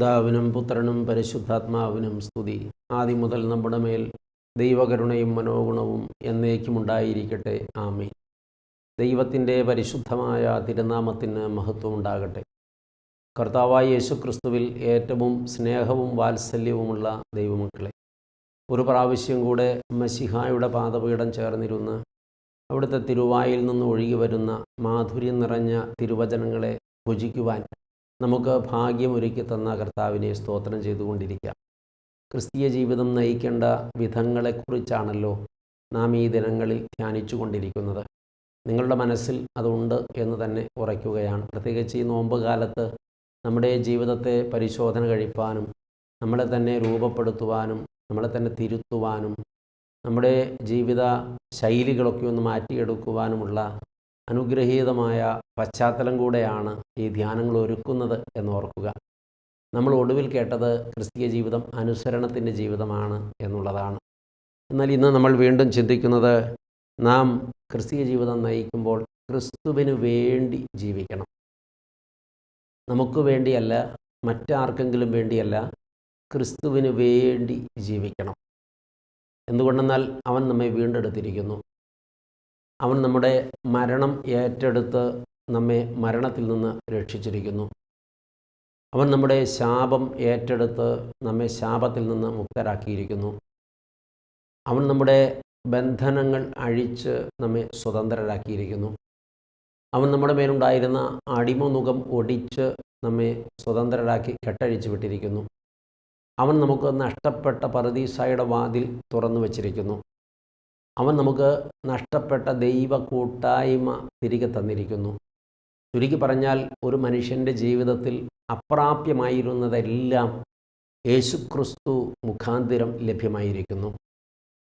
പിതാവിനും പുത്രനും പരിശുദ്ധാത്മാവിനും സ്തുതി. ആദ്യം മുതൽ നമ്മുടെ മേൽ ദൈവകരുണയും മനോഗുണവും എന്നേക്കും ഉണ്ടായിരിക്കട്ടെ ദൈവത്തിന്റെ പരിശുദ്ധമായ തിരുനാമത്തിന് മഹത്വം ഉണ്ടാകട്ടെ കർത്താവായ യേശുക്രിസ്തുവിൽ ഏറ്റവും സ്നേഹവും വാത്സല്യവുമുള്ള ദൈവമക്കളെ ഒരു പ്രാവശ്യം കൂടെ മസിഹായുടെ പാദപീഠം ചേർന്നിരുന്ന് അവിടുത്തെ തിരുവായിൽ നിന്ന് ഒഴുകി വരുന്ന മാധുര്യം നിറഞ്ഞ തിരുവചനങ്ങളെ ഭുജിക്കുവാൻ നമുക്ക് ഭാഗ്യമൊരുക്കി തന്ന കർത്താവിനെ സ്തോത്രം ചെയ്തുകൊണ്ടിരിക്കാം. ക്രിസ്തീയ ജീവിതം നയിക്കേണ്ട വിധങ്ങളെക്കുറിച്ചാണല്ലോ നാം ഈ ദിനങ്ങളിൽ ധ്യാനിച്ചു കൊണ്ടിരിക്കുന്നത് നിങ്ങളുടെ മനസ്സിൽ അതുണ്ട് എന്ന് തന്നെ ഉറയ്ക്കുകയാണ്. പ്രത്യേകിച്ച് ഈ നോമ്പ് കാലത്ത് നമ്മുടെ ജീവിതത്തെ പരിശോധന കഴിപ്പാനും നമ്മളെ തന്നെ രൂപപ്പെടുത്തുവാനും നമ്മളെ തന്നെ തിരുത്തുവാനും നമ്മുടെ ജീവിത ശൈലികളൊക്കെ ഒന്ന് മാറ്റിയെടുക്കുവാനുമുള്ള അനുഗ്രഹീതമായ പശ്ചാത്തലം കൂടെയാണ് ഈ ധ്യാനങ്ങൾ ഒരുക്കുന്നത് എന്ന് ഓർക്കുക. നമ്മൾ ഒടുവിൽ കേട്ടത് ക്രിസ്തീയ ജീവിതം അനുസരണത്തിന്റെ ജീവിതമാണ് എന്നുള്ളതാണ്. എന്നാൽ ഇന്ന് നമ്മൾ വീണ്ടും ചിന്തിക്കുന്നത് നാം ക്രിസ്തീയ ജീവിതം നയിക്കുമ്പോൾ ക്രിസ്തുവിന് വേണ്ടി ജീവിക്കണം. നമുക്ക് വേണ്ടിയല്ല മറ്റാർക്കെങ്കിലും വേണ്ടിയല്ല ക്രിസ്തുവിന് വേണ്ടി ജീവിക്കണം. എന്തുകൊണ്ടെന്നാൽ അവൻ നമ്മെ വീണ്ടെടുത്തിരിക്കുന്നു. അവൻ നമ്മുടെ മരണം ഏറ്റെടുത്ത് നമ്മെ മരണത്തിൽ നിന്ന് രക്ഷിച്ചിരിക്കുന്നു. അവൻ നമ്മുടെ ശാപം ഏറ്റെടുത്ത് നമ്മെ ശാപത്തിൽ നിന്ന് മുക്തരാക്കിയിരിക്കുന്നു. അവൻ നമ്മുടെ ബന്ധനങ്ങൾ അഴിച്ച് നമ്മെ സ്വതന്ത്രരാക്കിയിരിക്കുന്നു. അവൻ നമ്മുടെ മേലുണ്ടായിരുന്ന അടിമുഖം ഒടിച്ച് നമ്മെ സ്വതന്ത്രരാക്കി കെട്ടഴിച്ചു വിട്ടിരിക്കുന്നു. അവൻ നമുക്ക് നഷ്ടപ്പെട്ട പരദീസായുടെ വാതിൽ തുറന്നു വച്ചിരിക്കുന്നു. അവൻ നമുക്ക് നഷ്ടപ്പെട്ട ദൈവ കൂട്ടായ്മ തിരികെ തന്നിരിക്കുന്നു. ചുരുക്കി പറഞ്ഞാൽ ഒരു മനുഷ്യന്റെ ജീവിതത്തിൽ അപ്രാപ്യമായിരുന്നതെല്ലാം യേശുക്രിസ്തു മുഖാന്തിരം ലഭ്യമായിരിക്കുന്നു.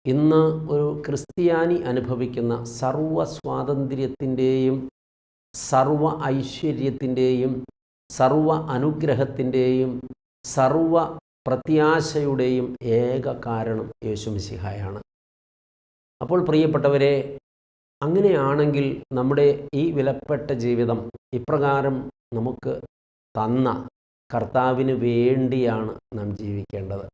ഇന്ന് ഒരു ക്രിസ്ത്യാനി അനുഭവിക്കുന്ന സർവ സ്വാതന്ത്ര്യത്തിന്റെയും സർവ ഐശ്വര്യത്തിന്റെയും സർവ അനുഗ്രഹത്തിന്റെയും സർവ പ്രത്യാശയുടെയും ഏക കാരണം യേശുമിശിഹായാണ് അപ്പോൾ പ്രിയപ്പെട്ടവരെ അങ്ങനെയാണെങ്കിൽ നമ്മുടെ ഈ വിലപ്പെട്ട ജീവിതം ഇപ്രകാരം നമുക്ക് തന്ന കർത്താവിന് വേണ്ടിയാണ് നാം ജീവിക്കേണ്ടത്.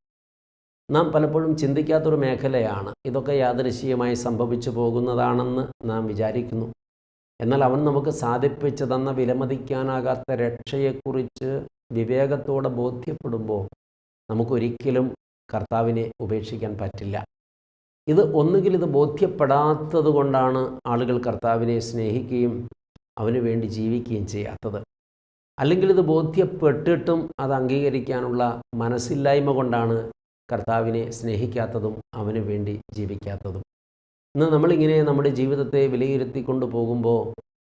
നാം പലപ്പോഴും ചിന്തിക്കാത്തൊരു മേഖലയാണ്. ഇതൊക്കെ യാദൃശ്യമായി സംഭവിച്ചു പോകുന്നതാണെന്ന് നാം വിചാരിക്കുന്നു. എന്നാൽ അവൻ നമുക്ക് സാധിപ്പിച്ചു തന്ന വിലമതിക്കാനാകാത്ത രക്ഷയെക്കുറിച്ച് വിവേകത്തോടെ ബോധ്യപ്പെടുമ്പോൾ നമുക്കൊരിക്കലും കർത്താവിനെ ഉപേക്ഷിക്കാൻ പറ്റില്ല. ഇത് ഒന്നുകിൽ ഇത് ബോധ്യപ്പെടാത്തത് കൊണ്ടാണ് ആളുകൾ കർത്താവിനെ സ്നേഹിക്കുകയും അവന് വേണ്ടി ജീവിക്കുകയും ചെയ്യാത്തത്. അല്ലെങ്കിൽ ഇത് ബോധ്യപ്പെട്ടിട്ടും അത് അംഗീകരിക്കാനുള്ള മനസ്സില്ലായ്മ കൊണ്ടാണ് കർത്താവിനെ സ്നേഹിക്കാത്തതും അവന് വേണ്ടി ജീവിക്കാത്തതും. ഇന്ന് നമ്മളിങ്ങനെ നമ്മുടെ ജീവിതത്തെ വിലയിരുത്തിക്കൊണ്ട് പോകുമ്പോൾ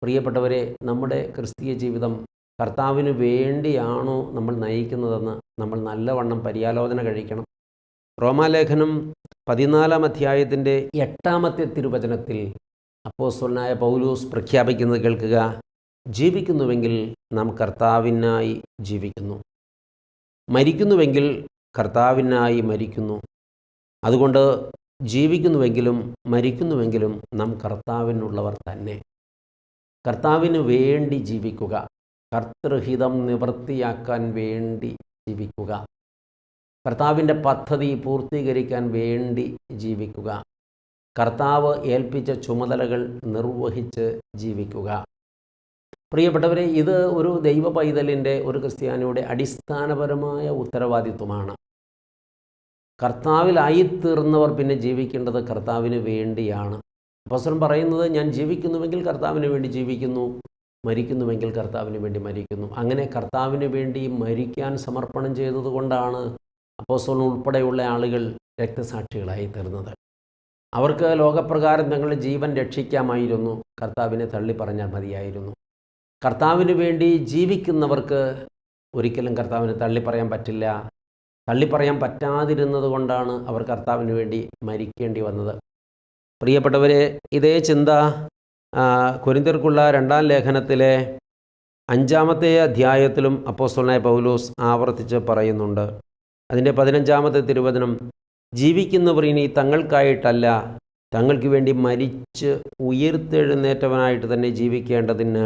പ്രിയപ്പെട്ടവരെ നമ്മുടെ ക്രിസ്തീയ ജീവിതം കർത്താവിന് വേണ്ടിയാണോ നമ്മൾ നയിക്കുന്നതെന്ന് നമ്മൾ നല്ലവണ്ണം പര്യാലോചന കഴിക്കണം. റോമാലേഖനം പതിനാലാം അധ്യായത്തിന്റെ എട്ടാമത്തെ തിരുവചനത്തിൽ അപ്പോസ്വലനായ പൗലൂസ് പ്രഖ്യാപിക്കുന്നത് കേൾക്കുക. ജീവിക്കുന്നുവെങ്കിൽ നാം കർത്താവിനായി ജീവിക്കുന്നു. മരിക്കുന്നുവെങ്കിൽ കർത്താവിനായി മരിക്കുന്നു. അതുകൊണ്ട് ജീവിക്കുന്നുവെങ്കിലും മരിക്കുന്നുവെങ്കിലും നാം കർത്താവിനുള്ളവർ തന്നെ. കർത്താവിന് വേണ്ടി ജീവിക്കുക. കർത്തൃഹിതം നിവൃത്തിയാക്കാൻ വേണ്ടി ജീവിക്കുക. കർത്താവിന്റെ പദ്ധതി പൂർത്തീകരിക്കാൻ വേണ്ടി ജീവിക്കുക. കർത്താവ് ഏൽപ്പിച്ച ചുമതലകൾ നിർവഹിച്ച് ജീവിക്കുക. പ്രിയപ്പെട്ടവരെ ഇത് ഒരു ദൈവ പൈതലിന്റെ ഒരു ക്രിസ്ത്യാനിയുടെ അടിസ്ഥാനപരമായ ഉത്തരവാദിത്വമാണ്. കർത്താവിലായിത്തീർന്നവർ പിന്നെ ജീവിക്കേണ്ടത് കർത്താവിന് വേണ്ടിയാണ്. അപ്പസ്വരം പറയുന്നത് ഞാൻ ജീവിക്കുന്നുവെങ്കിൽ കർത്താവിന് വേണ്ടി ജീവിക്കുന്നു മരിക്കുന്നുവെങ്കിൽ കർത്താവിന് വേണ്ടി മരിക്കുന്നു. അങ്ങനെ കർത്താവിന് വേണ്ടി മരിക്കാൻ സമർപ്പണം ചെയ്തതുകൊണ്ടാണ് അപ്പോസ്തലൻ ഉൾപ്പെടെയുള്ള ആളുകൾ രക്തസാക്ഷികളായി തീർന്നത്. അവർക്ക് ലോകപ്രകാരം തങ്ങളുടെ ജീവൻ രക്ഷിക്കാമായിരുന്നു. കർത്താവിനെ തള്ളി പറഞ്ഞാൽ മതിയായിരുന്നു. കർത്താവിന് വേണ്ടി ജീവിക്കുന്നവർക്ക് ഒരിക്കലും കർത്താവിനെ തള്ളി പറയാൻ പറ്റില്ല. തള്ളി പറയാൻ പറ്റാതിരുന്നത് കൊണ്ടാണ് അവർ കർത്താവിന് വേണ്ടി മരിക്കേണ്ടി വന്നത്. പ്രിയപ്പെട്ടവരെ ഇതേ ചിന്ത കുരിന്തിർക്കുള്ള രണ്ടാം ലേഖനത്തിലെ അഞ്ചാമത്തെ അധ്യായത്തിലും അപ്പോസ്തലനായ പൗലോസ് ആവർത്തിച്ച് പറയുന്നുണ്ട്. അതിന്റെ പതിനഞ്ചാമത്തെ തിരുവചനം ജീവിക്കുന്നവർ ഇനി തങ്ങൾക്കായിട്ടല്ല തങ്ങൾക്ക് വേണ്ടി മരിച്ച് ഉയർത്തെഴുന്നേറ്റവനായിട്ട് തന്നെ ജീവിക്കേണ്ടതിന്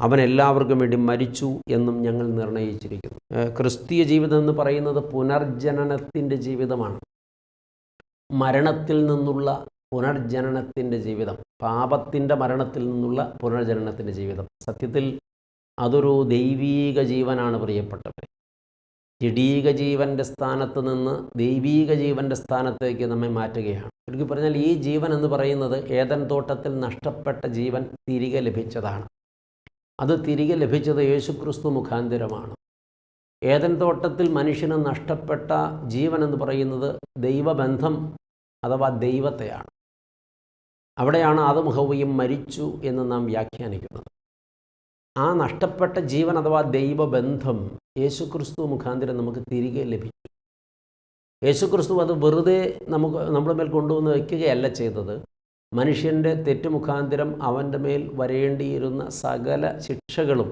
അവൻ എല്ലാവർക്കും വേണ്ടി മരിച്ചു എന്നും ഞങ്ങൾ നിർണയിച്ചിരിക്കുന്നു. ക്രിസ്തീയ ജീവിതം എന്ന് പറയുന്നത് പുനർജനനത്തിന്റെ ജീവിതമാണ്. മരണത്തിൽ നിന്നുള്ള പുനർജനനത്തിന്റെ ജീവിതം പാപത്തിന്റെ മരണത്തിൽ നിന്നുള്ള പുനർജനനത്തിന്റെ ജീവിതം. സത്യത്തിൽ അതൊരു ദൈവീക ജീവനാണ് പ്രിയപ്പെട്ടവരെ. ജഡീക ജീവന്റെ സ്ഥാനത്ത് നിന്ന് ദൈവീക ജീവന്റെ സ്ഥാനത്തേക്ക് നമ്മെ മാറ്റുകയാണ്. ചുരുക്കി പറഞ്ഞാൽ ഈ ജീവൻ എന്ന് പറയുന്നത് ഏതൻ തോട്ടത്തിൽ നഷ്ടപ്പെട്ട ജീവൻ തിരികെ ലഭിച്ചതാണ്. അത് തിരികെ ലഭിച്ചത് യേശുക്രിസ്തു മുഖാന്തിരമാണ്. ഏതൻ തോട്ടത്തിൽ മനുഷ്യന് നഷ്ടപ്പെട്ട ജീവൻ എന്ന് പറയുന്നത് ദൈവബന്ധം അഥവാ ദൈവത്തെയാണ്. അവിടെയാണ് ആദം മരിച്ചു എന്ന് നാം വ്യാഖ്യാനിക്കുന്നത്. ആ നഷ്ടപ്പെട്ട ജീവൻ അഥവാ ദൈവബന്ധം യേശുക്രിസ്തു മുഖാന്തരം നമുക്ക് തിരികെ ലഭിച്ചു യേശുക്രിസ്തു അത് വെറുതെ നമുക്ക് നമ്മുടെ മേൽ കൊണ്ടുവന്ന് വയ്ക്കുകയല്ല ചെയ്തത്. മനുഷ്യന്റെ തെറ്റ് മുഖാന്തരം അവന്റെ മേൽ വരേണ്ടിയിരുന്ന സകല ശിക്ഷകളും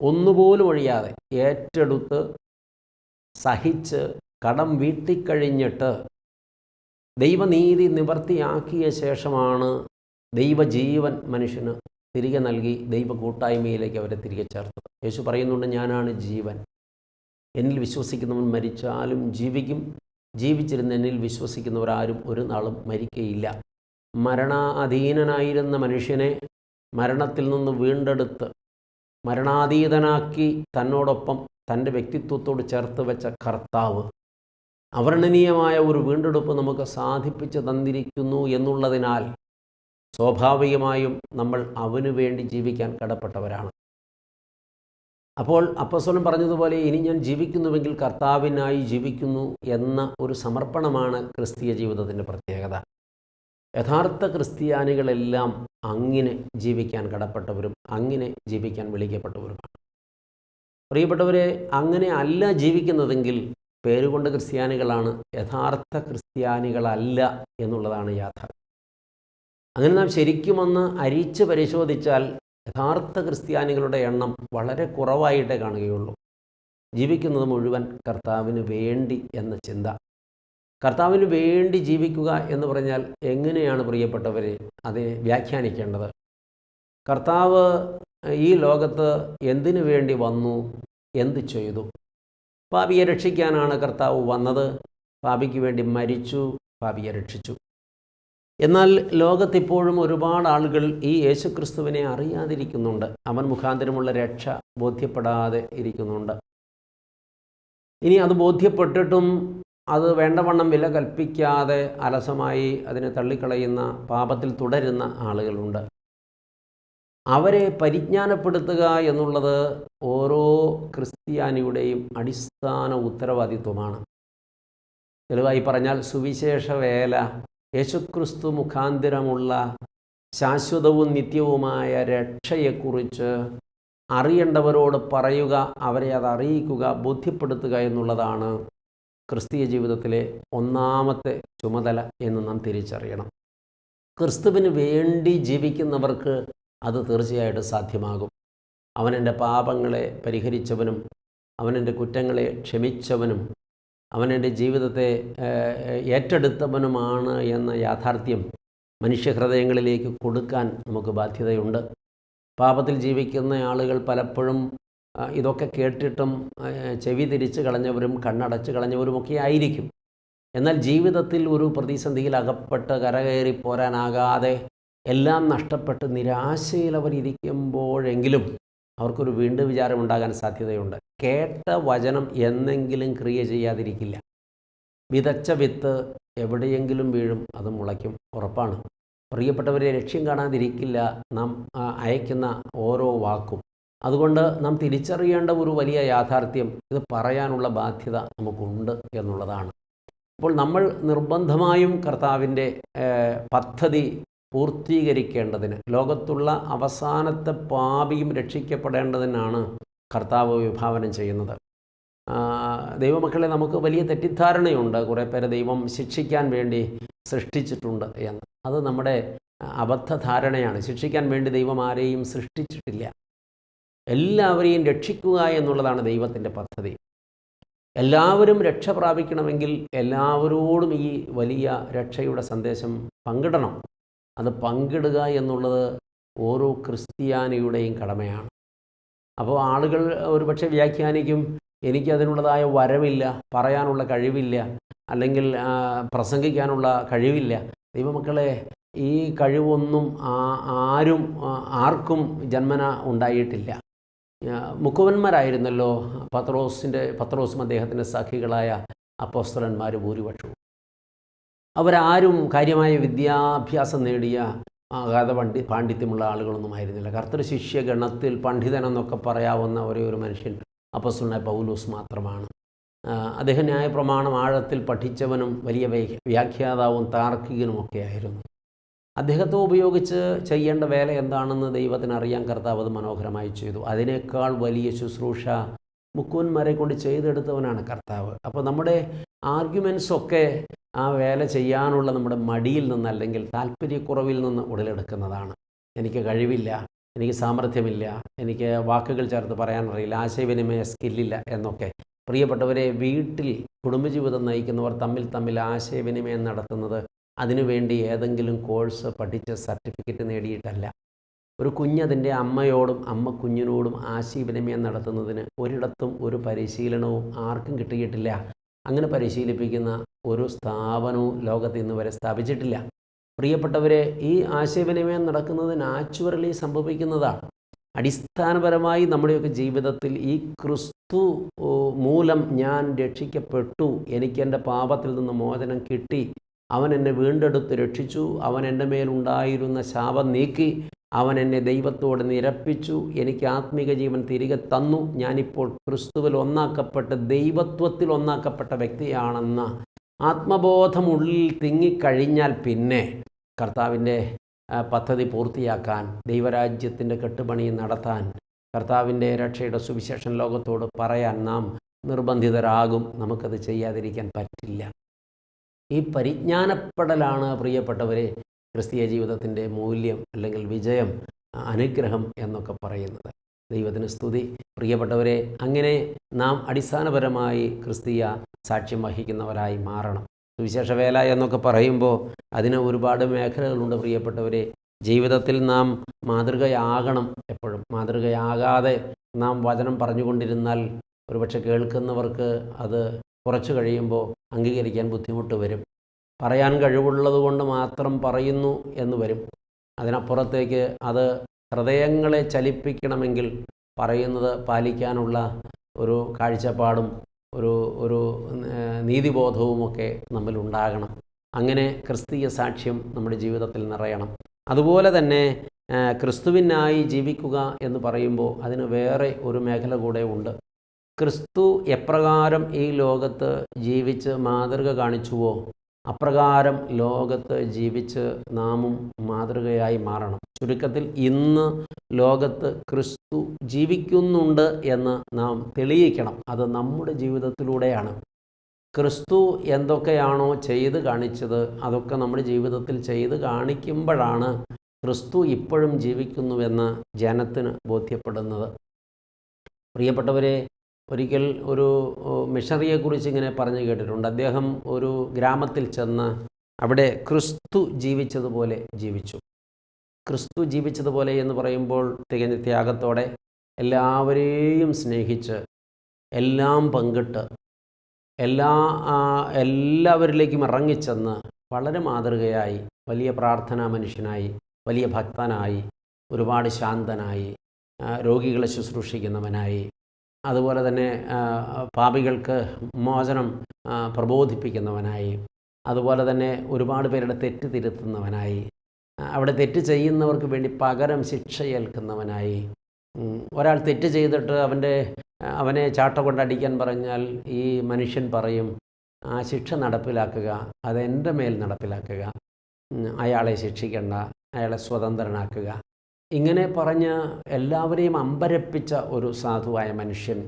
ഒന്നുപോലും ഒഴിയാതെ ഏറ്റെടുത്ത് സഹിച്ച് കടം വീട്ടിക്കഴിഞ്ഞിട്ട് ദൈവനീതി നിവർത്തിയാക്കിയ ശേഷമാണ് ദൈവജീവൻ മനുഷ്യന് തിരികെ നൽകി ദൈവ കൂട്ടായ്മയിലേക്ക് അവരെ തിരികെ ചേർത്തു. യേശു പറയുന്നുണ്ട് ഞാനാണ് ജീവൻ. എന്നിൽ വിശ്വസിക്കുന്നവൻ മരിച്ചാലും ജീവിക്കും. ജീവിച്ചിരുന്ന എന്നിൽ വിശ്വസിക്കുന്നവരാരും ഒരു നാളും മരിക്കയില്ല. മരണാധീനനായിരുന്ന മനുഷ്യനെ മരണത്തിൽ നിന്ന് വീണ്ടെടുത്ത് മരണാതീതനാക്കി തന്നോടൊപ്പം തന്റെ വ്യക്തിത്വത്തോട് ചേർത്ത് വെച്ച കർത്താവ് അവർണനീയമായ ഒരു വീണ്ടെടുപ്പ് നമുക്ക് സാധിപ്പിച്ചു തന്നിരിക്കുന്നു എന്നുള്ളതിനാൽ സ്വാഭാവികമായും നമ്മൾ അവനു വേണ്ടി ജീവിക്കാൻ കടപ്പെട്ടവരാണ്. അപ്പോൾ അപ്പസ്വലം പറഞ്ഞതുപോലെ ഇനി ഞാൻ ജീവിക്കുന്നുവെങ്കിൽ കർത്താവിനായി ജീവിക്കുന്നു എന്ന ഒരു സമർപ്പണമാണ് ക്രിസ്തീയ ജീവിതത്തിന്റെ പ്രത്യേകത. യഥാർത്ഥ ക്രിസ്ത്യാനികളെല്ലാം അങ്ങനെ ജീവിക്കാൻ കടപ്പെട്ടവരും അങ്ങനെ ജീവിക്കാൻ വിളിക്കപ്പെട്ടവരുമാണ്. പ്രിയപ്പെട്ടവരെ അങ്ങനെ അല്ല ജീവിക്കുന്നതെങ്കിൽ പേരുകൊണ്ട് ക്രിസ്ത്യാനികളാണ് യഥാർത്ഥ ക്രിസ്ത്യാനികളല്ല എന്നുള്ളതാണ് യാഥാർത്ഥ്യം. അങ്ങനെ നാം ശരിക്കും ഒന്ന് അരിച്ച് പരിശോധിച്ചാൽ യഥാർത്ഥ ക്രിസ്ത്യാനികളുടെ എണ്ണം വളരെ കുറവായിട്ടേ കാണുകയുള്ളൂ. ജീവിക്കുന്നത് മുഴുവൻ കർത്താവിന് വേണ്ടി എന്ന ചിന്ത. കർത്താവിന് വേണ്ടി ജീവിക്കുക എന്ന് പറഞ്ഞാൽ എങ്ങനെയാണ് പ്രിയപ്പെട്ടവരെ അത് വ്യാഖ്യാനിക്കേണ്ടത്? കർത്താവ് ഈ ലോകത്ത് എന്തിനു വേണ്ടി വന്നു? എന്ത് ചെയ്തു? പാപിയെ രക്ഷിക്കാനാണ് കർത്താവ് വന്നത്. പാപിക്ക് വേണ്ടി മരിച്ചു. പാപിയെ രക്ഷിച്ചു. എന്നാൽ ലോകത്തിപ്പോഴും ഒരുപാട് ആളുകൾ ഈ യേശുക്രിസ്തുവിനെ അറിയാതിരിക്കുന്നുണ്ട്. അവൻ മുഖാന്തരമുള്ള രക്ഷ ബോധ്യപ്പെടാതെ ഇരിക്കുന്നുണ്ട്. ഇനി അത് ബോധ്യപ്പെട്ടിട്ടും അത് വേണ്ടവണ്ണം വില കൽപ്പിക്കാതെ അലസമായി അതിനെ തള്ളിക്കളയുന്ന പാപത്തിൽ തുടരുന്ന ആളുകളുണ്ട്. അവരെ പരിജ്ഞാനപ്പെടുത്തുക എന്നുള്ളത് ഓരോ ക്രിസ്ത്യാനിയുടെയും അടിസ്ഥാന ഉത്തരവാദിത്വമാണ്. തെളിവായി പറഞ്ഞാൽ സുവിശേഷ വേല യേശുക്രിസ്തു മുഖാന്തിരമുള്ള ശാശ്വതവും നിത്യവുമായ രക്ഷയെക്കുറിച്ച് അറിയേണ്ടവരോട് പറയുക അവരെ അത് അറിയിക്കുക ബോധ്യപ്പെടുത്തുക എന്നുള്ളതാണ് ക്രിസ്തീയ ജീവിതത്തിലെ ഒന്നാമത്തെ ചുമതല എന്ന് നാം തിരിച്ചറിയണം. ക്രിസ്തുവിന് വേണ്ടി ജീവിക്കുന്നവർക്ക് അത് തീർച്ചയായിട്ടും സാധ്യമാകും. അവനെന്റെ പാപങ്ങളെ പരിഹരിച്ചവനും അവനെന്റെ കുറ്റങ്ങളെ ക്ഷമിച്ചവനും അവനെന്റെ ജീവിതത്തെ ഏറ്റെടുത്തവനുമാണ് എന്ന യാഥാർത്ഥ്യം മനുഷ്യഹൃദയങ്ങളിലേക്ക് കൊടുക്കാൻ നമുക്ക് ബാധ്യതയുണ്ട്. പാപത്തിൽ ജീവിക്കുന്ന ആളുകൾ പലപ്പോഴും ഇതൊക്കെ കേട്ടിട്ടും ചെവി തിരിച്ച് കളഞ്ഞവരും കണ്ണടച്ച് കളഞ്ഞവരുമൊക്കെ ആയിരിക്കും. എന്നാൽ ജീവിതത്തിൽ ഒരു പ്രതിസന്ധിയിൽ അകപ്പെട്ട് കരകയറി പോരാനാകാതെ എല്ലാം നഷ്ടപ്പെട്ട് നിരാശയിൽ അവർ അവർക്കൊരു വീണ്ടും വിചാരമുണ്ടാകാൻ സാധ്യതയുണ്ട്. കേട്ട വചനം എന്നെങ്കിലും ക്രിയ ചെയ്യാതിരിക്കില്ല. വിതച്ച വിത്ത് എവിടെയെങ്കിലും വീഴും അത് മുളയ്ക്കും. ഉറപ്പാണ്. പ്രിയപ്പെട്ടവരെ ലക്ഷ്യം കാണാതിരിക്കില്ല നാം അയക്കുന്ന ഓരോ വാക്കും. അതുകൊണ്ട് നാം തിരിച്ചറിയേണ്ട ഒരു വലിയ യാഥാർത്ഥ്യം ഇത് പറയാനുള്ള ബാധ്യത നമുക്കുണ്ട് എന്നുള്ളതാണ്. അപ്പോൾ നമ്മൾ നിർബന്ധമായും കർത്താവിന്റെ പദ്ധതി പൂർത്തീകരിക്കേണ്ടതിന് ലോകത്തുള്ള അവസാനത്തെ പാപിയും രക്ഷിക്കപ്പെടേണ്ടതിനാണ് കർത്താവ് വിഭാവനം ചെയ്യുന്നത്. ദൈവമക്കളെ നമുക്ക് വലിയ തെറ്റിദ്ധാരണയുണ്ട്. കുറേ പേരെ ദൈവം ശിക്ഷിക്കാൻ വേണ്ടി സൃഷ്ടിച്ചിട്ടുണ്ട് എന്ന്. അത് നമ്മുടെ അബദ്ധധാരണയാണ്. ശിക്ഷിക്കാൻ വേണ്ടി ദൈവം ആരെയും സൃഷ്ടിച്ചിട്ടില്ല. എല്ലാവരെയും രക്ഷിക്കുക എന്നുള്ളതാണ് ദൈവത്തിന്റെ പദ്ധതി. എല്ലാവരും രക്ഷ പ്രാപിക്കണമെങ്കിൽ എല്ലാവരോടും ഈ വലിയ രക്ഷയുടെ സന്ദേശം പങ്കിടണം. അത് പങ്കിടുക എന്നുള്ളത് ഓരോ ക്രിസ്ത്യാനിയുടെയും കടമയാണ്. അപ്പോൾ ആളുകൾ ഒരുപക്ഷെ വ്യാഖ്യാനിക്കും എനിക്കതിനുള്ളതായ വരവില്ല പറയാനുള്ള കഴിവില്ല അല്ലെങ്കിൽ പ്രസംഗിക്കാനുള്ള കഴിവില്ല. ദൈവമക്കളെ ഈ കഴിവൊന്നും ആരും ആർക്കും ജന്മന ഉണ്ടായിട്ടില്ല. മുക്കുവന്മാരായിരുന്നല്ലോ പത്രോസിന്റെ പത്രോസും അദ്ദേഹത്തിന്റെ സഖികളായ അപ്പോസ്തലന്മാർ ഭൂരിപക്ഷവും. അവരാരും കാര്യമായ വിദ്യാഭ്യാസം നേടിയ അഗാധ പണ്ഡി പാണ്ഡിത്യമുള്ള ആളുകളൊന്നും ആയിരുന്നില്ല. കർത്തൃ ശിഷ്യ ഗണത്തിൽ പണ്ഡിതനെന്നൊക്കെ പറയാവുന്ന ഒരേ ഒരു മനുഷ്യൻ അപ്പസുണ്ണ പൗലൂസ് മാത്രമാണ്. അദ്ദേഹം ന്യായപ്രമാണം ആഴത്തിൽ പഠിച്ചവനും വലിയ വ്യ- വ്യാഖ്യാതാവും താർക്കികനുമൊക്കെ ആയിരുന്നു. അദ്ദേഹത്തെ ഉപയോഗിച്ച് ചെയ്യേണ്ട വേല എന്താണെന്ന് ദൈവത്തിന് അറിയാൻ കർത്താവ് അത് മനോഹരമായി ചെയ്തു. അതിനേക്കാൾ വലിയ ശുശ്രൂഷ മുക്കുവന്മാരെ കൊണ്ട് ചെയ്തെടുത്തവനാണ് കർത്താവ്. അപ്പോൾ നമ്മുടെ ആർഗ്യുമെൻസൊക്കെ ആ വേല ചെയ്യാനുള്ള നമ്മുടെ മടിയിൽ നിന്ന് അല്ലെങ്കിൽ താല്പര്യക്കുറവിൽ നിന്ന് ഉടലെടുക്കുന്നതാണ്. എനിക്ക് കഴിവില്ല എനിക്ക് സാമർഥ്യമില്ല എനിക്ക് വാക്കുകൾ ചേർത്ത് പറയാനറിയില്ല ആശയവിനിമയ സ്കില്ലില്ല എന്നൊക്കെ. പ്രിയപ്പെട്ടവരെ വീട്ടിൽ കുടുംബജീവിതം നയിക്കുന്നവർ തമ്മിൽ തമ്മിൽ ആശയവിനിമയം നടത്തുന്നത് അതിനുവേണ്ടി ഏതെങ്കിലും കോഴ്സ് പഠിച്ച് സർട്ടിഫിക്കറ്റ് നേടിയിട്ടല്ല. ഒരു കുഞ്ഞതിന്റെ അമ്മയോടും അമ്മ കുഞ്ഞിനോടും ആശയവിനിമയം നടത്തുന്നതിന് ഒരിടത്തും ഒരു പരിശീലനവും ആർക്കും കിട്ടിയിട്ടില്ല. അങ്ങനെ പരിശീലിപ്പിക്കുന്ന ഒരു സ്ഥാപനവും ലോകത്ത് ഇന്ന് വരെ സ്ഥാപിച്ചിട്ടില്ല. പ്രിയപ്പെട്ടവരെ ഈ ആശയവിനിമയം നടക്കുന്നത് നാച്ചുറലി സംഭവിക്കുന്നതാണ്. അടിസ്ഥാനപരമായി നമ്മുടെയൊക്കെ ജീവിതത്തിൽ ഈ ക്രിസ്തു മൂലം ഞാൻ രക്ഷിക്കപ്പെട്ടു എനിക്ക് എന്റെ പാപത്തിൽ നിന്ന് മോചനം കിട്ടി അവൻ എന്നെ വീണ്ടെടുത്ത് രക്ഷിച്ചു അവൻ എന്റെ മേലുണ്ടായിരുന്ന ശാപം നീക്കി അവൻ എന്നെ ദൈവത്തോട് നിരപ്പിച്ചു എനിക്ക് ആത്മീക ജീവൻ തിരികെ തന്നു. ഞാനിപ്പോൾ ക്രിസ്തുവിൽ ഒന്നാക്കപ്പെട്ട ദൈവത്വത്തിൽ ഒന്നാക്കപ്പെട്ട വ്യക്തിയാണെന്ന ആത്മബോധമുള്ളിൽ തിങ്ങിക്കഴിഞ്ഞാൽ പിന്നെ കർത്താവിന്റെ പദ്ധതി പൂർത്തിയാക്കാൻ ദൈവരാജ്യത്തിന്റെ കെട്ടുപണി നടത്താൻ കർത്താവിന്റെ രക്ഷയുടെ സുവിശേഷൻ ലോകത്തോട് പറയാൻ നാം നിർബന്ധിതരാകും. നമുക്കത് ചെയ്യാതിരിക്കാൻ പറ്റില്ല. ഈ പരിജ്ഞാനപ്പെടലാണ് പ്രിയപ്പെട്ടവരെ ക്രിസ്തീയ ജീവിതത്തിന്റെ മൂല്യം അല്ലെങ്കിൽ വിജയം അനുഗ്രഹം എന്നൊക്കെ പറയുന്നത്. ദൈവത്തിന് സ്തുതി. പ്രിയപ്പെട്ടവരെ അങ്ങനെ നാം അടിസ്ഥാനപരമായി ക്രിസ്തീയ സാക്ഷ്യം വഹിക്കുന്നവരായി മാറണം. സുവിശേഷ വേല എന്നൊക്കെ പറയുമ്പോൾ അതിന് ഒരുപാട് മേഖലകളുണ്ട് പ്രിയപ്പെട്ടവരെ. ജീവിതത്തിൽ നാം മാതൃകയാകണം എപ്പോഴും. മാതൃകയാകാതെ നാം വചനം പറഞ്ഞുകൊണ്ടിരുന്നാൽ ഒരുപക്ഷെ കേൾക്കുന്നവർക്ക് അത് കുറച്ച് കഴിയുമ്പോൾ അംഗീകരിക്കാൻ ബുദ്ധിമുട്ട് വരും. പറയാൻ കഴിവുള്ളത് കൊണ്ട് മാത്രം പറയുന്നു എന്ന് വരും. അതിനപ്പുറത്തേക്ക് അത് ഹൃദയങ്ങളെ ചലിപ്പിക്കണമെങ്കിൽ പറയുന്നത് പാലിക്കാനുള്ള ഒരു കാഴ്ചപ്പാടും ഒരു ഒരു നീതിബോധവുമൊക്കെ നമ്മിലുണ്ടാകണം. അങ്ങനെ ക്രിസ്തീയ സാക്ഷ്യം നമ്മുടെ ജീവിതത്തിൽ നിറയണം. അതുപോലെ തന്നെ ക്രിസ്തുവിനായി ജീവിക്കുക എന്ന് പറയുമ്പോൾ അതിന് വേറെ ഒരു മേഖല കൂടെ ഉണ്ട്. ക്രിസ്തു എപ്രകാരം ഈ ലോകത്ത് ജീവിച്ച് മാതൃക കാണിച്ചുവോ? അപ്രകാരം ലോകത്ത് ജീവിച്ച് നാമും മാതൃകയായി മാറണം. ചുരുക്കത്തിൽ ഇന്ന് ലോകത്ത് ക്രിസ്തു ജീവിക്കുന്നുണ്ട് എന്ന് നാം തെളിയിക്കണം. അത് നമ്മുടെ ജീവിതത്തിലൂടെയാണ്. ക്രിസ്തു എന്തൊക്കെയാണോ ചെയ്ത് കാണിച്ചത് അതൊക്കെ നമ്മുടെ ജീവിതത്തിൽ ചെയ്ത് കാണിക്കുമ്പോഴാണ് ക്രിസ്തു ഇപ്പോഴും ജീവിക്കുന്നുവെന്ന് ജനത്തിന് ബോധ്യപ്പെടുന്നത്. പ്രിയപ്പെട്ടവരെ ഒരിക്കൽ ഒരു മിഷണറിയെക്കുറിച്ച് ഇങ്ങനെ പറഞ്ഞു കേട്ടിട്ടുണ്ട്. അദ്ദേഹം ഒരു ഗ്രാമത്തിൽ ചെന്ന് അവിടെ ക്രിസ്തു ജീവിച്ചതുപോലെ ജീവിച്ചു. ക്രിസ്തു ജീവിച്ചതുപോലെ എന്ന് പറയുമ്പോൾ തികഞ്ഞ ത്യാഗത്തോടെ എല്ലാവരെയും സ്നേഹിച്ച് എല്ലാം പങ്കിട്ട് എല്ലാ എല്ലാവരിലേക്കും ഇറങ്ങിച്ചെന്ന് വളരെ മാതൃകയായി വലിയ പ്രാർത്ഥനാ മനുഷ്യനായി വലിയ ഭക്തനായി ഒരുപാട് ശാന്തനായി രോഗികളെ ശുശ്രൂഷിക്കുന്നവനായി അതുപോലെ തന്നെ പാപികൾക്ക് മോചനം പ്രബോധിപ്പിക്കുന്നവനായി. അതുപോലെ തന്നെ ഒരുപാട് പേരുടെ തെറ്റ് തിരുത്തുന്നവനായി. അവിടെ തെറ്റ് ചെയ്യുന്നവർക്ക് വേണ്ടി പകരം ശിക്ഷ ഏൽക്കുന്നവനായി ഒരാൾ തെറ്റ് ചെയ്തിട്ട് അവന്റെ അവനെ ചാട്ട കൊണ്ടടിക്കാൻ പറഞ്ഞാൽ ഈ മനുഷ്യൻ പറയും ആ ശിക്ഷ നടപ്പിലാക്കുക അതെന്റെ മേൽ നടപ്പിലാക്കുക. അയാളെ ശിക്ഷിക്കേണ്ട അയാളെ സ്വതന്ത്രനാക്കുക. ഇങ്ങനെ പറഞ്ഞ് എല്ലാവരെയും അമ്പരപ്പിച്ച ഒരു സാധുവായ മനുഷ്യൻ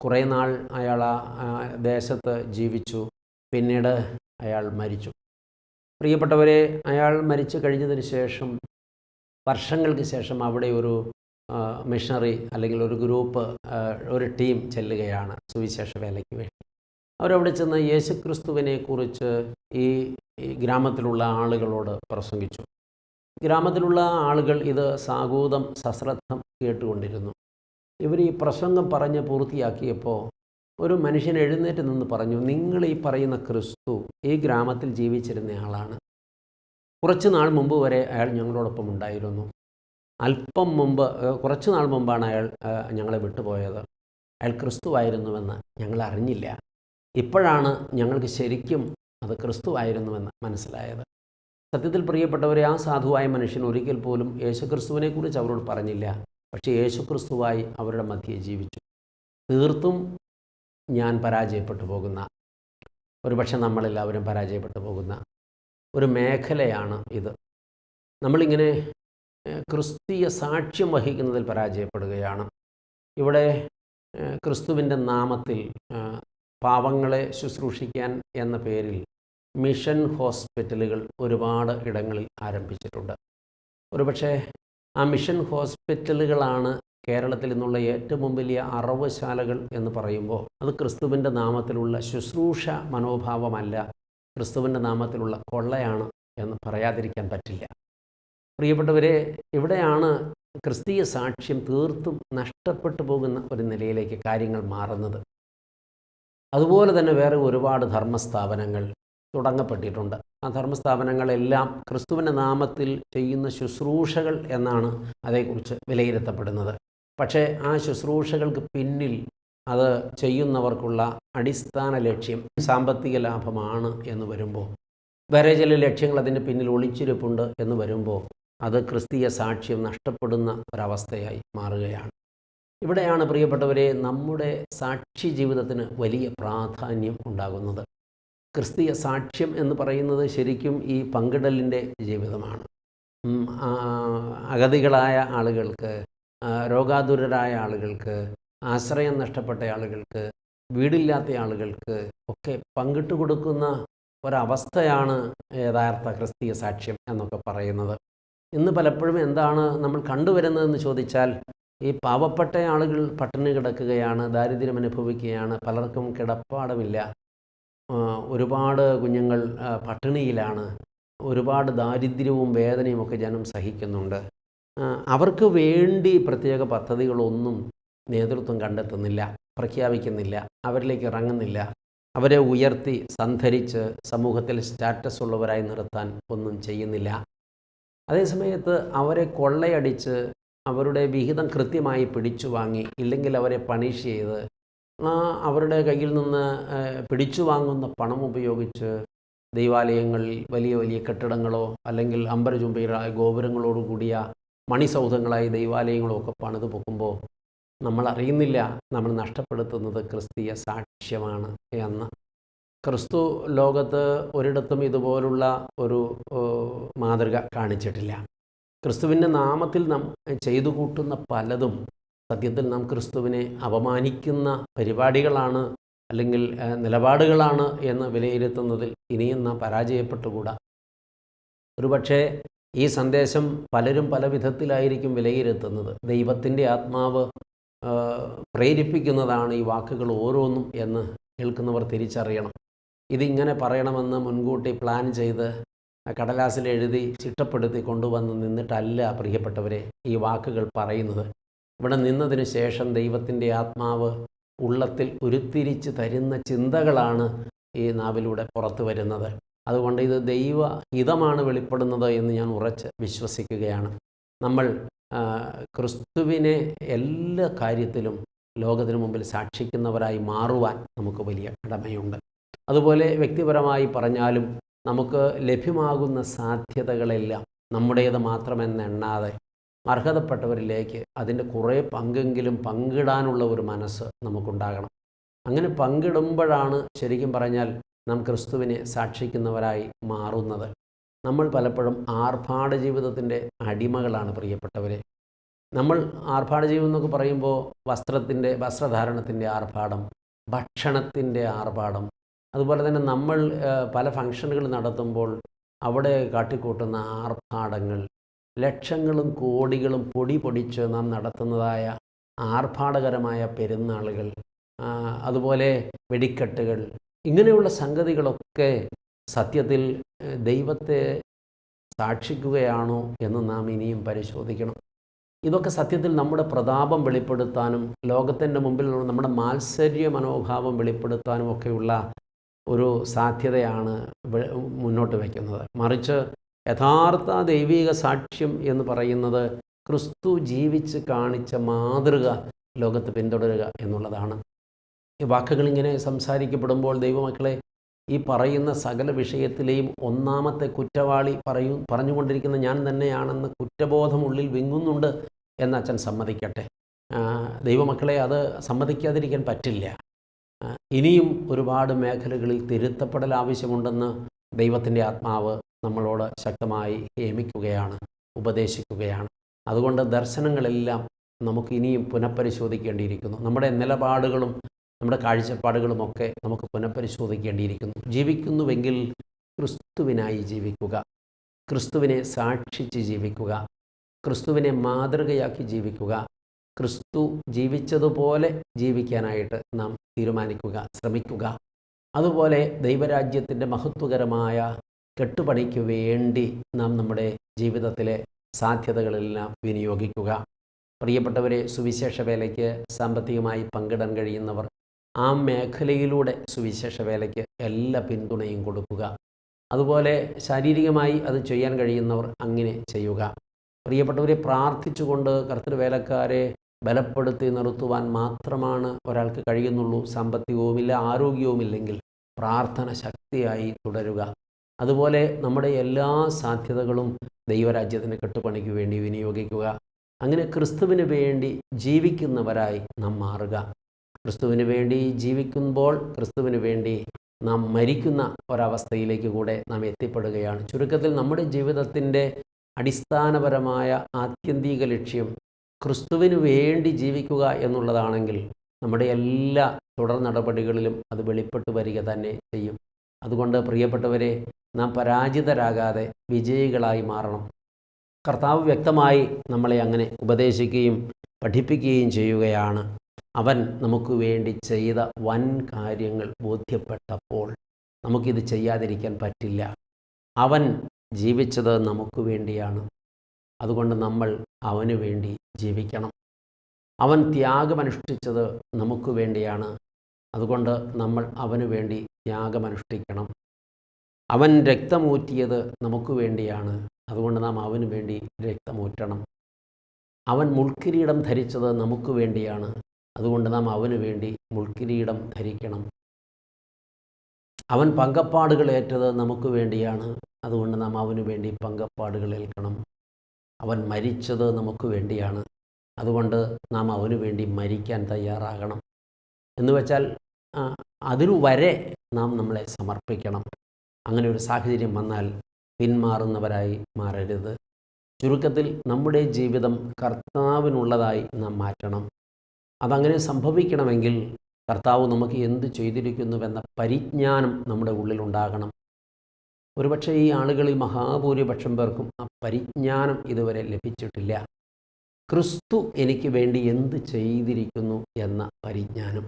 കുറേ നാൾ അയാൾ ആ ദേശത്ത് ജീവിച്ചു പിന്നീട് അയാൾ മരിച്ചു. പ്രിയപ്പെട്ടവരെ അയാൾ മരിച്ചു കഴിഞ്ഞതിന് ശേഷം വർഷങ്ങൾക്ക് ശേഷം അവിടെ ഒരു മിഷണറി അല്ലെങ്കിൽ ഒരു ഗ്രൂപ്പ് ഒരു ടീം ചെല്ലുകയാണ് സുവിശേഷ വേലയ്ക്ക് വേണ്ടി. അവരവിടെ ചെന്ന് യേശുക്രിസ്തുവിനെ കുറിച്ച് ഈ ഗ്രാമത്തിലുള്ള ആളുകളോട് പ്രസംഗിച്ചു. ഗ്രാമത്തിലുള്ള ആളുകൾ ഇത് സാഗൂതം സശ്രദ്ധം കേട്ടുകൊണ്ടിരുന്നു. ഇവർ ഈ പ്രസംഗം പറഞ്ഞ് പൂർത്തിയാക്കിയപ്പോൾ ഒരു മനുഷ്യൻ എഴുന്നേറ്റ് നിന്ന് പറഞ്ഞു നിങ്ങൾ ഈ പറയുന്ന ക്രിസ്തു ഈ ഗ്രാമത്തിൽ ജീവിച്ചിരുന്ന ആളാണ്. കുറച്ച് നാൾ മുമ്പ് വരെ അയാൾ ഞങ്ങളോടൊപ്പം ഉണ്ടായിരുന്നു. അല്പം മുമ്പ് കുറച്ച് നാൾ മുമ്പാണ് അയാൾ ഞങ്ങളെ വിട്ടുപോയത്. അയാൾ ക്രിസ്തുവായിരുന്നുവെന്ന് ഞങ്ങൾ അറിഞ്ഞില്ല. ഇപ്പോഴാണ് ഞങ്ങൾക്ക് ശരിക്കും അത് ക്രിസ്തുവായിരുന്നുവെന്ന് മനസ്സിലായത്. സത്യത്തിൽ പ്രിയപ്പെട്ടവരെ ആ സാധുവായ മനുഷ്യൻ ഒരിക്കൽ പോലും യേശുക്രിസ്തുവിനെക്കുറിച്ച് അവരോട് പറഞ്ഞില്ല. പക്ഷേ യേശുക്രിസ്തുവായി അവരുടെ മധ്യേ ജീവിച്ചു. തീർത്തും ഞാൻ പരാജയപ്പെട്ടു പോകുന്ന ഒരുപക്ഷെ നമ്മളെല്ലാവരും പരാജയപ്പെട്ടു പോകുന്ന ഒരു മേഖലയാണ് ഇത്. നമ്മളിങ്ങനെ ക്രിസ്തീയ സാക്ഷ്യം വഹിക്കുന്നതിൽ പരാജയപ്പെടുകയാണ്. ഇവിടെ ക്രിസ്തുവിന്റെ നാമത്തിൽ പാവങ്ങളെ ശുശ്രൂഷിക്കാൻ എന്ന പേരിൽ മിഷൻ ഹോസ്പിറ്റലുകൾ ഒരുപാട് ഇടങ്ങളിൽ ആരംഭിച്ചിട്ടുണ്ട്. ഒരുപക്ഷെ ആ മിഷൻ ഹോസ്പിറ്റലുകളാണ് കേരളത്തിൽ നിന്നുള്ള ഏറ്റവും വലിയ അറവുശാലകൾ എന്ന് പറയുമ്പോൾ അത് ക്രിസ്തുവിന്റെ നാമത്തിലുള്ള ശുശ്രൂഷ മനോഭാവമല്ല ക്രിസ്തുവിന്റെ നാമത്തിലുള്ള കൊള്ളയാണ് എന്ന് പറയാതിരിക്കാൻ പറ്റില്ല. പ്രിയപ്പെട്ടവരെ ഇവിടെയാണ് ക്രിസ്തീയ സാക്ഷ്യം തീർത്തും നഷ്ടപ്പെട്ടു പോകുന്ന ഒരു നിലയിലേക്ക് കാര്യങ്ങൾ മാറുന്നത്. അതുപോലെ തന്നെ വേറെ ഒരുപാട് ധർമ്മസ്ഥാപനങ്ങൾ തുടങ്ങപ്പെട്ടിട്ടുണ്ട്. ആ ധർമ്മസ്ഥാപനങ്ങളെല്ലാം ക്രിസ്തുവിന്റെ നാമത്തിൽ ചെയ്യുന്ന ശുശ്രൂഷകൾ എന്നാണ് അതേക്കുറിച്ച് വിലയിരുത്തപ്പെടുന്നത്. പക്ഷേ ആ ശുശ്രൂഷകൾക്ക് പിന്നിൽ അത് ചെയ്യുന്നവർക്കുള്ള അടിസ്ഥാന ലക്ഷ്യം സാമ്പത്തിക ലാഭമാണ് എന്ന് വരുമ്പോൾ വേറെ ചില ലക്ഷ്യങ്ങൾ അതിന്റെ പിന്നിൽ ഒളിച്ചിരിപ്പുണ്ട് എന്ന് വരുമ്പോൾ അത് ക്രിസ്തീയ സാക്ഷ്യം നഷ്ടപ്പെടുന്ന ഒരവസ്ഥയായി മാറുകയാണ്. ഇവിടെയാണ് പ്രിയപ്പെട്ടവരെ നമ്മുടെ സാക്ഷി ജീവിതത്തിന് വലിയ പ്രാധാന്യം ഉണ്ടാകുന്നത്. ക്രിസ്തീയ സാക്ഷ്യം എന്ന് പറയുന്നത് ശരിക്കും ഈ പങ്കിടലിന്റെ ജീവിതമാണ്. അഗതികളായ ആളുകൾക്ക് രോഗാതുരരായ ആളുകൾക്ക് ആശ്രയം നഷ്ടപ്പെട്ട ആളുകൾക്ക് വീടില്ലാത്ത ആളുകൾക്ക് ഒക്കെ പങ്കിട്ട് കൊടുക്കുന്ന ഒരവസ്ഥയാണ് യഥാർത്ഥ ക്രിസ്തീയ സാക്ഷ്യം എന്നൊക്കെ പറയുന്നത്. ഇന്ന് പലപ്പോഴും എന്താണ് നമ്മൾ കണ്ടുവരുന്നതെന്ന് ചോദിച്ചാൽ ഈ പാവപ്പെട്ട ആളുകൾ പട്ടിണി കിടക്കുകയാണ് ദാരിദ്ര്യം അനുഭവിക്കുകയാണ് പലർക്കും കിടപ്പാടമില്ല ഒരുപാട് കുഞ്ഞുങ്ങൾ പട്ടിണിയിലാണ്. ഒരുപാട് ദാരിദ്ര്യവും വേദനയും ഒക്കെ ജനം സഹിക്കുന്നുണ്ട്. അവർക്ക് വേണ്ടി പ്രത്യേക പദ്ധതികളൊന്നും നേതൃത്വം കണ്ടെത്തുന്നില്ല പ്രഖ്യാപിക്കുന്നില്ല അവരിലേക്ക് ഇറങ്ങുന്നില്ല. അവരെ ഉയർത്തി സന്ധരിച്ച് സമൂഹത്തിൽ സ്റ്റാറ്റസ് ഉള്ളവരായി നിർത്താൻ ഒന്നും ചെയ്യുന്നില്ല. അതേസമയത്ത് അവരെ കൊള്ളയടിച്ച് അവരുടെ വിഹിതം കൃത്യമായി പിടിച്ചു വാങ്ങി ഇല്ലെങ്കിൽ അവരെ പണിഷ് ചെയ്ത് അവരുടെ കയ്യിൽ നിന്ന് പിടിച്ചു വാങ്ങുന്ന പണം ഉപയോഗിച്ച് ദൈവാലയങ്ങളിൽ വലിയ വലിയ കെട്ടിടങ്ങളോ അല്ലെങ്കിൽ അമ്പരചുംബികളായ ഗോപുരങ്ങളോട് കൂടിയ മണിസൗധങ്ങളായി ദൈവാലയങ്ങളോ ഒക്കെ പണിത് പൊക്കുമ്പോൾ നമ്മൾ അറിയുന്നില്ല നമ്മൾ നഷ്ടപ്പെടുത്തുന്നത് ക്രിസ്തീയ സാക്ഷ്യമാണ് എന്ന്. ക്രിസ്തു ലോകത്ത് ഒരിടത്തും ഇതുപോലുള്ള ഒരു മാതൃക കാണിച്ചിട്ടില്ല. ക്രിസ്തുവിന്റെ നാമത്തിൽ നാം ചെയ്തു കൂട്ടുന്ന പലതും സത്യത്തിൽ നാം ക്രിസ്തുവിനെ അപമാനിക്കുന്ന പരിപാടികളാണ് അല്ലെങ്കിൽ നിലപാടുകളാണ് എന്ന് വിലയിരുത്തുന്നതിൽ ഇനിയും നാം പരാജയപ്പെട്ടുകൂടാ. ഒരുപക്ഷേ ഈ സന്ദേശം പലരും പല വിധത്തിലായിരിക്കും വിലയിരുത്തുന്നത്. ദൈവത്തിന്റെ ആത്മാവ് പ്രേരിപ്പിക്കുന്നതാണ് ഈ വാക്കുകൾ ഓരോന്നും എന്ന് കേൾക്കുന്നവർ തിരിച്ചറിയണം. ഇതിങ്ങനെ പറയണമെന്ന് മുൻകൂട്ടി പ്ലാൻ ചെയ്ത് കടലാസിൽ എഴുതി ചിട്ടപ്പെടുത്തി കൊണ്ടുവന്ന് നിന്നിട്ടല്ല പ്രിയപ്പെട്ടവരെ ഈ വാക്കുകൾ പറയുന്നത്. ഇവിടെ നിന്നതിന് ശേഷം ദൈവത്തിന്റെ ആത്മാവ് ഉള്ളത്തിൽ ഉരുത്തിരിച്ച് തരുന്ന ചിന്തകളാണ് ഈ നാവിലൂടെ പുറത്തു വരുന്നത്. അതുകൊണ്ട് ഇത് ദൈവ ഹിതമാണ് വെളിപ്പെടുന്നത് എന്ന് ഞാൻ ഉറച്ച് വിശ്വസിക്കുകയാണ്. നമ്മൾ ക്രിസ്തുവിനെ എല്ലാ കാര്യത്തിലും ലോകത്തിന് മുമ്പിൽ സാക്ഷിക്കുന്നവരായി മാറുവാൻ നമുക്ക് വലിയ കടമയുണ്ട്. അതുപോലെ വ്യക്തിപരമായി പറഞ്ഞാലും നമുക്ക് ലഭ്യമാകുന്ന സാധ്യതകളെല്ലാം നമ്മുടേത് മാത്രമെന്നെണ്ണാതെ അർഹതപ്പെട്ടവരിലേക്ക് അതിന്റെ കുറേ പങ്കെങ്കിലും പങ്കിടാനുള്ള ഒരു മനസ്സ് നമുക്കുണ്ടാകണം. അങ്ങനെ പങ്കിടുമ്പോഴാണ് ശരിക്കും പറഞ്ഞാൽ നാം ക്രിസ്തുവിനെ സാക്ഷിക്കുന്നവരായി മാറുന്നത്. നമ്മൾ പലപ്പോഴും ആർഭാട ജീവിതത്തിന്റെ അടിമകളാണ് പ്രിയപ്പെട്ടവരെ. നമ്മൾ ആർഭാട ജീവിതം എന്നൊക്കെ പറയുമ്പോൾ വസ്ത്രത്തിന്റെ വസ്ത്രധാരണത്തിന്റെ ആർഭാടം ഭക്ഷണത്തിന്റെ ആർഭാടം അതുപോലെ തന്നെ നമ്മൾ പല ഫങ്ഷനുകൾ നടത്തുമ്പോൾ അവിടെ കാട്ടിക്കൂട്ടുന്ന ആർഭാടങ്ങൾ ലക്ഷങ്ങളും കോടികളും പൊടി പൊടിച്ച് നാം നടത്തുന്നതായ ആർഭാടകരമായ പെരുന്നാളുകൾ അതുപോലെ വെടിക്കെട്ടുകൾ ഇങ്ങനെയുള്ള സംഗതികളൊക്കെ സത്യത്തിൽ ദൈവത്തെ സാക്ഷിക്കുകയാണോ എന്ന് നാം ഇനിയും പരിശോധിക്കണം. ഇതൊക്കെ സത്യത്തിൽ നമ്മുടെ പ്രതാപം വെളിപ്പെടുത്താനും ലോകത്തിന്റെ മുമ്പിൽ നമ്മുടെ മാത്സര്യ മനോഭാവം വെളിപ്പെടുത്താനും ഒക്കെയുള്ള ഒരു സാധ്യതയാണ് മുന്നോട്ട് വയ്ക്കുന്നത്. മറിച്ച് യഥാർത്ഥ ദൈവിക സാക്ഷ്യം എന്ന് പറയുന്നത് ക്രിസ്തു ജീവിച്ച് കാണിച്ച മാതൃക ലോകത്ത് പിന്തുടരുക എന്നുള്ളതാണ്. ഈ വാക്കുകൾ ഇങ്ങനെ സംസാരിക്കപ്പെടുമ്പോൾ ദൈവമക്കളെ ഈ പറയുന്ന സകല വിഷയത്തിലെയും ഒന്നാമത്തെ കുറ്റവാളി പറയൂ പറഞ്ഞുകൊണ്ടിരിക്കുന്ന ഞാൻ തന്നെയാണെന്ന് കുറ്റബോധം ഉള്ളിൽ വിങ്ങുന്നുണ്ട് എന്ന് അച്ഛൻ സമ്മതിക്കട്ടെ. ദൈവമക്കളെ അത് സമ്മതിക്കാതിരിക്കാൻ പറ്റില്ല. ഇനിയും ഒരുപാട് മേഖലകളിൽ തിരുത്തപ്പെടൽ ആവശ്യമുണ്ടെന്ന് ദൈവത്തിന്റെ ആത്മാവ് നമ്മളോട് ശക്തമായി ഹേമിക്കുകയാണ് ഉപദേശിക്കുകയാണ്. അതുകൊണ്ട് ദർശനങ്ങളെല്ലാം നമുക്ക് ഇനിയും പുനഃപരിശോധിക്കേണ്ടിയിരിക്കുന്നു. നമ്മുടെ നിലപാടുകളും നമ്മുടെ കാഴ്ചപ്പാടുകളുമൊക്കെ നമുക്ക് പുനഃപരിശോധിക്കേണ്ടിയിരിക്കുന്നു. ജീവിക്കുന്നുവെങ്കിൽ ക്രിസ്തുവിനായി ജീവിക്കുക ക്രിസ്തുവിനെ സാക്ഷിച്ച് ജീവിക്കുക ക്രിസ്തുവിനെ മാതൃകയാക്കി ജീവിക്കുക ക്രിസ്തു ജീവിച്ചതുപോലെ ജീവിക്കാനായിട്ട് നാം തീരുമാനിക്കുക ശ്രമിക്കുക. അതുപോലെ ദൈവരാജ്യത്തിന്റെ മഹത്വകരമായ കെട്ടുപണിക്ക് വേണ്ടി നാം നമ്മുടെ ജീവിതത്തിലെ സാധ്യതകളെല്ലാം വിനിയോഗിക്കുക. പ്രിയപ്പെട്ടവരെ സുവിശേഷ വേലയ്ക്ക് സാമ്പത്തികമായി പങ്കിടാൻ കഴിയുന്നവർ ആ മേഖലയിലൂടെ സുവിശേഷ വേലയ്ക്ക് എല്ലാ പിന്തുണയും കൊടുക്കുക. അതുപോലെ ശാരീരികമായി അത് ചെയ്യാൻ കഴിയുന്നവർ അങ്ങനെ ചെയ്യുക. പ്രിയപ്പെട്ടവരെ പ്രാർത്ഥിച്ചുകൊണ്ട് കർത്തൃവേലക്കാരെ ബലപ്പെടുത്തി നിർത്തുവാൻ മാത്രമാണ് ഒരാൾക്ക് കഴിയുന്നുള്ളൂ. സാമ്പത്തികവുമില്ല ആരോഗ്യവുമില്ലെങ്കിൽ പ്രാർത്ഥന ശക്തിയായി തുടരുക. അതുപോലെ നമ്മുടെ എല്ലാ സാധ്യതകളും ദൈവരാജ്യത്തിന് കെട്ടുപണിക്ക് വേണ്ടി വിനിയോഗിക്കുക. അങ്ങനെ ക്രിസ്തുവിന് വേണ്ടി ജീവിക്കുന്നവരായി നാം മാറുക. ക്രിസ്തുവിന് വേണ്ടി ജീവിക്കുമ്പോൾ ക്രിസ്തുവിന് വേണ്ടി നാം മരിക്കുന്ന ഒരവസ്ഥയിലേക്ക് കൂടെ നാം എത്തിപ്പെടുകയാണ്. ചുരുക്കത്തിൽ നമ്മുടെ ജീവിതത്തിന്റെ അടിസ്ഥാനപരമായ ആത്യന്തിക ലക്ഷ്യം ക്രിസ്തുവിന് വേണ്ടി ജീവിക്കുക എന്നുള്ളതാണെങ്കിൽ നമ്മുടെ എല്ലാ തുടർ നടപടികളിലും അത് വെളിപ്പെട്ട് വരിക തന്നെ ചെയ്യും. അതുകൊണ്ട് പ്രിയപ്പെട്ടവരെ നാം പരാജിതരാകാതെ വിജയികളായി മാറണം. കർത്താവ് വ്യക്തമായി നമ്മളെ അങ്ങനെ ഉപദേശിക്കുകയും പഠിപ്പിക്കുകയും ചെയ്യുകയാണ്. അവൻ നമുക്ക് വേണ്ടി ചെയ്ത വൻ കാര്യങ്ങൾ ബോധ്യപ്പെട്ടപ്പോൾ നമുക്കിത് ചെയ്യാതിരിക്കാൻ പറ്റില്ല. അവൻ ജീവിച്ചത് നമുക്ക് വേണ്ടിയാണ്. അതുകൊണ്ട് നമ്മൾ അവന് വേണ്ടി ജീവിക്കണം. അവൻ ത്യാഗമനുഷ്ഠിച്ചത് നമുക്ക് വേണ്ടിയാണ്. അതുകൊണ്ട് നമ്മൾ അവന് വേണ്ടി ത്യാഗമനുഷ്ഠിക്കണം അവൻ രക്തമൂറ്റിയത് നമുക്ക് വേണ്ടിയാണ്. അതുകൊണ്ട് നാം അവന് വേണ്ടി രക്തമൂറ്റണം. അവൻ മുൾക്കിരീടം ധരിച്ചത് നമുക്ക് വേണ്ടിയാണ്. അതുകൊണ്ട് നാം അവന് വേണ്ടി മുൾക്കിരീടം ധരിക്കണം. അവൻ പങ്കപ്പാടുകൾ ഏറ്റത് നമുക്ക് വേണ്ടിയാണ്. അതുകൊണ്ട് നാം അവന് വേണ്ടി പങ്കപ്പാടുകൾ ഏൽക്കണം. അവൻ മരിച്ചത് നമുക്ക് വേണ്ടിയാണ്. അതുകൊണ്ട് നാം അവന് വേണ്ടി മരിക്കാൻ തയ്യാറാകണം. എന്ന് വെച്ചാൽ അതിനു വരെ നാം നമ്മളെ സമർപ്പിക്കണം. അങ്ങനെ ഒരു സാഹചര്യം വന്നാൽ പിന്മാറുന്നവരായി മാറരുത്. ചുരുക്കത്തിൽ നമ്മുടെ ജീവിതം കർത്താവിനുള്ളതായി നാം മാറ്റണം. അതങ്ങനെ സംഭവിക്കണമെങ്കിൽ കർത്താവ് നമുക്ക് എന്ത് ചെയ്തിരിക്കുന്നുവെന്ന പരിജ്ഞാനം നമ്മുടെ ഉള്ളിലുണ്ടാകണം ഒരുപക്ഷെ ഈ ആളുകളിൽ മഹാഭൂരിപക്ഷം പേർക്കും ആ പരിജ്ഞാനം ഇതുവരെ ലഭിച്ചിട്ടില്ല. ക്രിസ്തു എനിക്ക് വേണ്ടി എന്ത് ചെയ്തിരിക്കുന്നു എന്ന പരിജ്ഞാനം.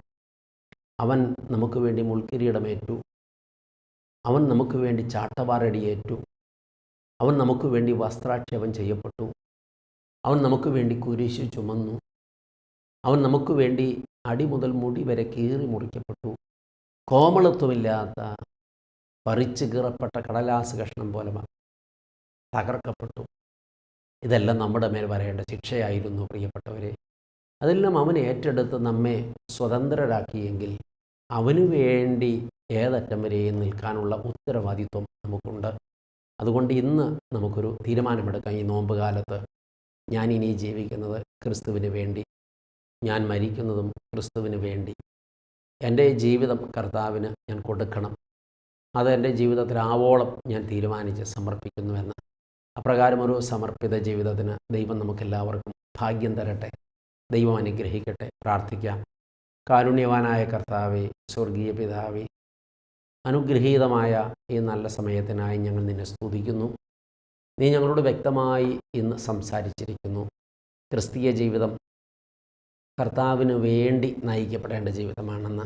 അവൻ നമുക്ക് വേണ്ടി മുൾക്കിരീടമേറ്റു. അവൻ നമുക്ക് വേണ്ടി ചാട്ടവാറടിയേറ്റു. അവൻ നമുക്ക് വേണ്ടി വസ്ത്രാക്ഷേപം ചെയ്യപ്പെട്ടു. അവൻ നമുക്ക് വേണ്ടി കുരിശു ചുമന്നു. അവൻ നമുക്ക് വേണ്ടി അടി മുതൽ മുടി വരെ കീറി മുറിക്കപ്പെട്ടു. കോമളത്വമില്ലാത്ത പറിച്ചു കീറപ്പെട്ട കടലാസ് കഷ്ണം പോലെ തകർക്കപ്പെട്ടു. ഇതെല്ലാം നമ്മുടെ മേൽ വരേണ്ട ശിക്ഷയായിരുന്നു പ്രിയപ്പെട്ടവരെ. അതെല്ലാം അവൻ ഏറ്റെടുത്ത് നമ്മെ സ്വതന്ത്രരാക്കിയെങ്കിൽ അവനു വേണ്ടി ഏതറ്റം വരെയും നിൽക്കാനുള്ള ഉത്തരവാദിത്വം നമുക്കുണ്ട്. അതുകൊണ്ട് ഇന്ന് നമുക്കൊരു തീരുമാനമെടുക്കാം ഈ നോമ്പ് കാലത്ത് ഞാൻ ഇനി ജീവിക്കുന്നത് ക്രിസ്തുവിന് വേണ്ടി. ഞാൻ മരിക്കുന്നതും ക്രിസ്തുവിന് വേണ്ടി. എന്റെ ജീവിതം കർത്താവിന് ഞാൻ കൊടുക്കണം. അത് എന്റെ ജീവിതത്തിൽ ആവോളം ഞാൻ തീരുമാനിച്ച് സമർപ്പിക്കുന്നുവെന്ന്. അപ്രകാരം ഒരു സമർപ്പിത ജീവിതത്തിന് ദൈവം നമുക്കെല്ലാവർക്കും ഭാഗ്യം തരട്ടെ. ദൈവം അനുഗ്രഹിക്കട്ടെ. പ്രാർത്ഥിക്കാം. കാരുണ്യവാനായ കർത്താവെ സ്വർഗീയ പിതാവെ അനുഗ്രഹീതമായ ഈ നല്ല സമയത്തിനായി ഞങ്ങൾ നിന്നെ സ്തുതിക്കുന്നു. നീ ഞങ്ങളോട് വ്യക്തമായി ഇന്ന് സംസാരിച്ചിരിക്കുന്നു. ക്രിസ്തീയ ജീവിതം കർത്താവിന് വേണ്ടി നയിക്കപ്പെടേണ്ട ജീവിതമാണെന്ന്.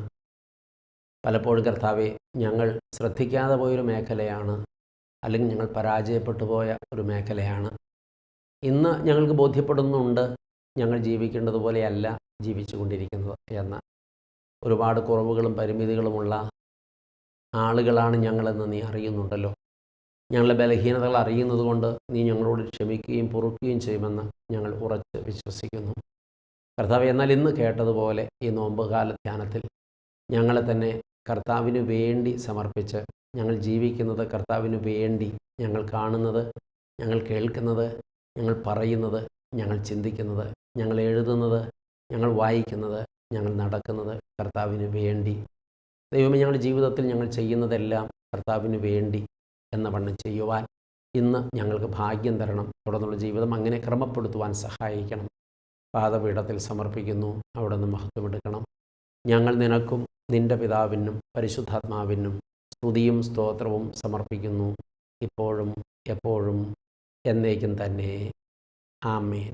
പലപ്പോഴും കർത്താവെ ഞങ്ങൾ ശ്രദ്ധിക്കാതെ പോയൊരു മേഖലയാണ് അല്ലെങ്കിൽ ഞങ്ങൾ പരാജയപ്പെട്ടു പോയ ഒരു മേഖലയാണ്. ഇന്ന് ഞങ്ങൾക്ക് ബോധ്യപ്പെടുന്നുണ്ട് ഞങ്ങൾ ജീവിക്കേണ്ടതുപോലെയല്ല ജീവിച്ചു കൊണ്ടിരിക്കുന്നത് എന്ന്. ഒരുപാട് കുറവുകളും പരിമിതികളുമുള്ള ആളുകളാണ് ഞങ്ങളെന്ന് നീ അറിയുന്നുണ്ടല്ലോ. ഞങ്ങളുടെ ബലഹീനതകൾ അറിയുന്നത് കൊണ്ട് നീ ഞങ്ങളോട് ക്ഷമിക്കുകയും പൊറുക്കുകയും ചെയ്യുമെന്ന് ഞങ്ങൾ ഉറച്ച് വിശ്വസിക്കുന്നു. കർത്താവ് എന്നാൽ ഇന്ന് കേട്ടതുപോലെ ഈ നോമ്പുകാല ധ്യാനത്തിൽ ഞങ്ങളെ തന്നെ കർത്താവിന് വേണ്ടി സമർപ്പിച്ച് ഞങ്ങൾ ജീവിക്കുന്നത് കർത്താവിന് വേണ്ടി ഞങ്ങൾ കാണുന്നത് ഞങ്ങൾ കേൾക്കുന്നത് ഞങ്ങൾ പറയുന്നത് ഞങ്ങൾ ചിന്തിക്കുന്നത് ഞങ്ങൾ എഴുതുന്നത് ഞങ്ങൾ വായിക്കുന്നത് ഞങ്ങൾ നടക്കുന്നത് കർത്താവിന് വേണ്ടി. ദൈവമേ ഞങ്ങളുടെ ജീവിതത്തിൽ ഞങ്ങൾ ചെയ്യുന്നതെല്ലാം കർത്താവിന് വേണ്ടി എന്ന വണ്ണം ചെയ്യുവാൻ ഇന്ന് ഞങ്ങൾക്ക് ഭാഗ്യം തരണം. തുടർന്നുള്ള ജീവിതം അങ്ങനെ ക്രമപ്പെടുത്തുവാൻ സഹായിക്കണം. പാദപീഠത്തിൽ സമർപ്പിക്കുന്നു. അവിടെ നിന്ന് മഹത്വമെടുക്കണം ഞങ്ങൾ നിനക്കും നിന്റെ പിതാവിനും പരിശുദ്ധാത്മാവിനും സ്തുതിയും സ്തോത്രവും സമർപ്പിക്കുന്നു. ഇപ്പോഴും എപ്പോഴും എന്നേക്കും തന്നെ. ആമേൻ.